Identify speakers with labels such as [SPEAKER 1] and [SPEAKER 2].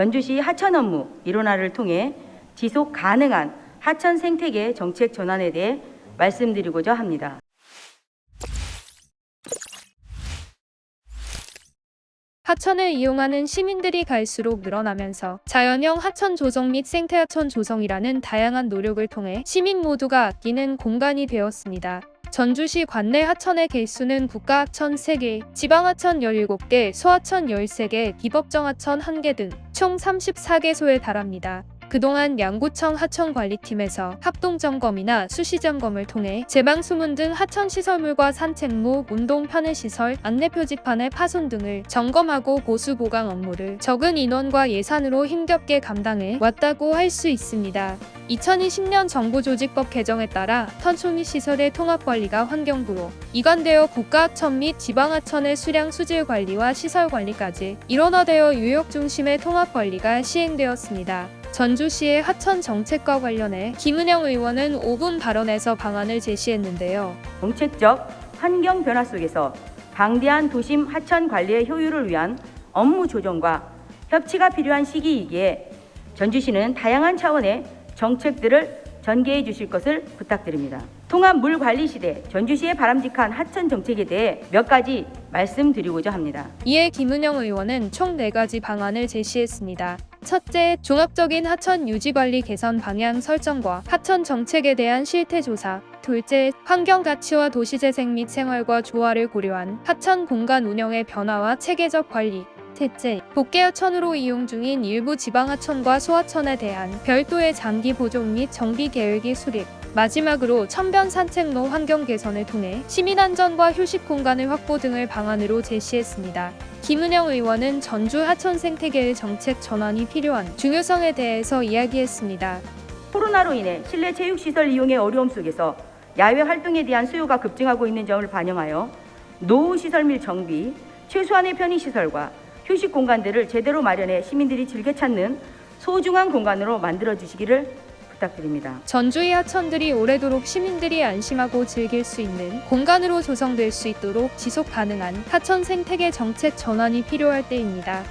[SPEAKER 1] 전주시 하천 업무 일원화를 통해 지속 가능한 하천 생태계 정책 전환에 대해 말씀드리고자 합니다.
[SPEAKER 2] 하천을 이용하는 시민들이 갈수록 늘어나면서 자연형 하천 조성 및 생태하천 조성이라는 다양한 노력을 통해 시민 모두가 아끼는 공간이 되었습니다. 전주시 관내 하천의 개수는 국가 하천 3개, 지방 하천 17개, 소하천 13개, 비법정 하천 1개 등 총 34개소에 달합니다. 그동안 양구청 하천관리팀에서 합동점검이나 수시점검을 통해 제방수문 등 하천시설물과 산책로, 운동 편의시설, 안내표지판의 파손 등을 점검하고 보수 보강 업무를 적은 인원과 예산으로 힘겹게 감당해 왔다고 할 수 있습니다. 2020년 정부조직법 개정에 따라 및 시설의 통합관리가 환경부로 이관되어 국가하천 및 지방하천의 수량 수질 관리와 시설 관리까지 일원화되어 유역 중심의 통합관리가 시행되었습니다. 전주시의 하천 정책과 관련해 김은영 의원은 5분 발언에서 방안을 제시했는데요.
[SPEAKER 1] 정책적 환경 변화 속에서 방대한 도심 하천 관리의 효율을 위한 업무 조정과 협치가 필요한 시기이기에 전주시는 다양한 차원의 정책들을 전개해 주실 것을 부탁드립니다. 통합 물 관리 시대 전주시의 바람직한 하천 정책에 대해 몇 가지 말씀드리고자 합니다.
[SPEAKER 2] 이에 김은영 의원은 총 4가지 방안을 제시했습니다. 첫째, 종합적인 하천 유지 관리 개선 방향 설정과 하천 정책에 대한 실태 조사. 둘째, 환경 가치와 도시 재생 및 생활과 조화를 고려한 하천 공간 운영의 변화와 체계적 관리. 셋째, 복개하천으로 이용 중인 일부 지방하천과 소하천에 대한 별도의 장기 보존 및 정비 계획의 수립. 마지막으로 천변 산책로 환경 개선을 통해 시민 안전과 휴식 공간의 확보 등을 방안으로 제시했습니다. 김은영 의원은 전주 하천 생태계의 정책 전환이 필요한 중요성에 대해서 이야기했습니다.
[SPEAKER 1] 코로나로 인해 실내 체육시설 이용의 어려움 속에서 야외 활동에 대한 수요가 급증하고 있는 점을 반영하여 노후 시설 및 정비, 최소한의 편의시설과 휴식 공간들을 제대로 마련해 시민들이 즐겨 찾는 소중한 공간으로 만들어 주시기를 부탁드립니다.
[SPEAKER 2] 전주의 하천들이 오래도록 시민들이 안심하고 즐길 수 있는 공간으로 조성될 수 있도록 지속 가능한 하천 생태계 정책 전환이 필요할 때입니다.